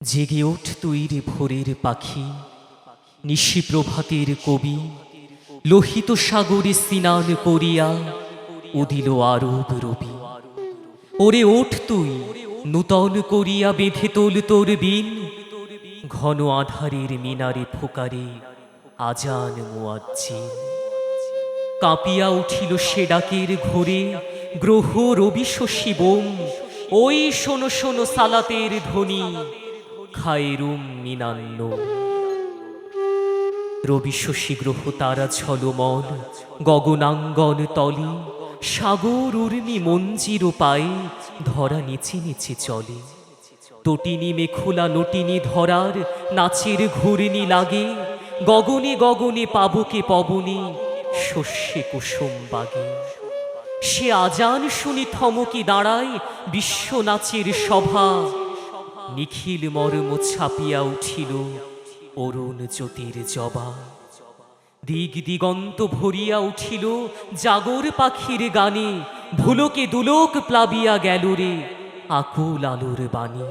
জেগে ওঠ তুই রে ভোরের পাখি, নিশি প্রভাতের কবি, লোহিত সাগরে স্নান করিয়া উদিল আরব রবি। ওরে ওঠ তুই, নূতন করিয়া বেঁধে তোল তোর বিন, ঘন আধারের মিনারে ফোকারে আজান মুয়াজ্জিন। কাঁপিয়া উঠিল সে ডাকের ঘোরে, গ্রহ রবি শশী বোম, ওই শোনো শোনো সালাতের ধ্বনি খায়রুম মিনান্ন। রবি শশী গ্রহ তারা ঝলমল গগনাঙ্গন তলে, সাগর উর্মি মঞ্জির পায়ে ধরা নিচে নিচে চলে। তটিনী মেখোলা নটিনী ধরার নাচের ঘুরনি লাগে, গগনে গগনে পাবকে পবনে শস্যে কুসুম বাগে। সে আজান শুনি থমকি দাঁড়ায় বিশ্ব নাচের সভা নিখিল মর্ম ছাপিয়া উঠিল অরুণ জ্যোতির জবা। দিগ দিগন্ত ভরিয়া উঠিল জাগর পাখির গানে, ভুলোকে দুলোক প্লাবিয়া গেল রে আকুল আলোর বাণী।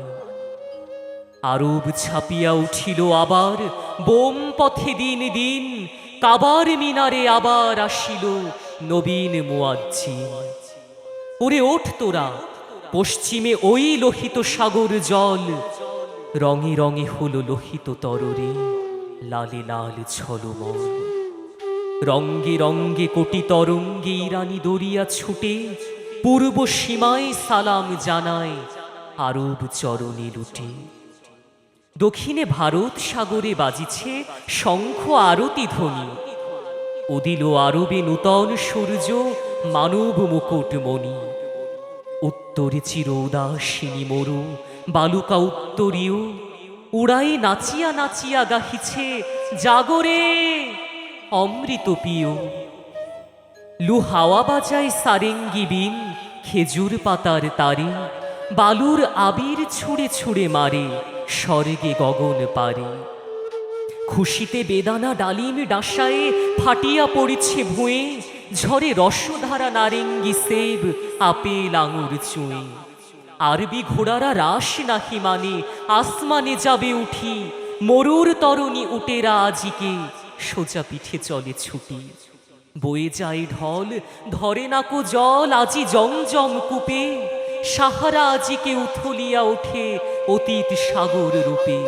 আরব ছাপিয়া উঠিল আবার, বোম পথে দিন দিন, কাবার মিনারে আবার আসিল নবীন মুয়াজ্জিন। ওরে ওঠ তোরা পশ্চিমে ওই লোহিত সাগর জল, রঙে রঙে হলো লোহিত তররে লালে লাল ঝলমল। রঙ্গে রঙ্গে কোটি তরঙ্গে ইরানি দরিয়া ছুটে পূর্ব সীমায় সালাম জানায় আরব চরণে লুটে। দক্ষিণে ভারত সাগরে বাজিছে শঙ্খ আরতি ধ্বনি। উদিল আরবে নূতন সূর্য মানব মুকুটমণি। উত্তরে চির উদাসিনী মরু, বালুকা উত্তরীয়। উড়াই নাচিয়া নাচিয়া গাহিছে, জাগরে অমৃত পিয়। লু হাওয়া বাজায় সারেঙ্গি বিন, খেজুর পাতার তারে। বালুর আবির ছুঁড়ে ছুঁড়ে মারে, স্বর্গে গগন পারে। খুশিতে বেদানা ডালিম ডাসায়ে ফাটিয়া পড়েছে ভুঁয়ে ঝরে রসধারা নারেঙ্গি সেব আপেল আঙুর চুঁয়ে আরবি ঘোড়ারা রাস নাহি মানে আসমানে যাবে উঠি। মরুর তরণী উটেরা আজিকে, সোজা পিঠে চলে ছুটি। বয়ে যায় ঢল, ধরে নাকো জল, আজি জমজম কূপে। সাহারা আজিকে উথলিয়া ওঠে অতীত সাগর রূপে।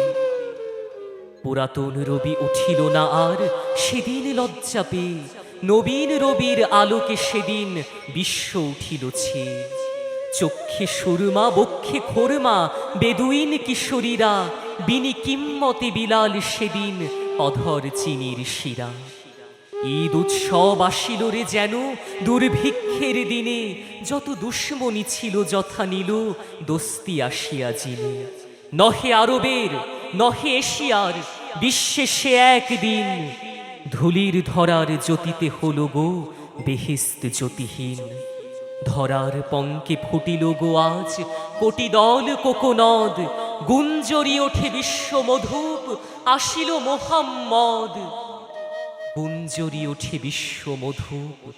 পুরাতন রবি উঠিল না আর, সেদিন লজ্জা পেয়ে নবীন রবির আলোকে সেদিন বিশ্ব উঠিল ছে চক্ষে সুরমা, বক্ষে খোরমা, বেদুইন কিশোরীরা, বিনি কিম্মতে বিলাল সেদিন অধর চিনির শিরা। ঈদ উৎসব আসিল রে যেন, দুর্ভিক্ষের দিনে, যত দুশ্মনী ছিল যথা নিল, দস্তি আসিয়া জিনে। নহে আরবের, নহে এশিয়ার, বিশ্বে সে একদিন ধুলির ধরার জ্যোতিতে হল গো, বেহেস্ত জ্যোতিহীন। ধরার পঙ্কে ফুটিল গো আজ কোটি দল কোকনদ। গুঞ্জরি ওঠে বিশ্ব মধুপ আসিল মোহাম্মদ। গুঞ্জরি ওঠে বিশ্ব মধুপ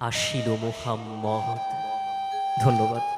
আসিল মোহাম্মদ। ধন্যবাদ।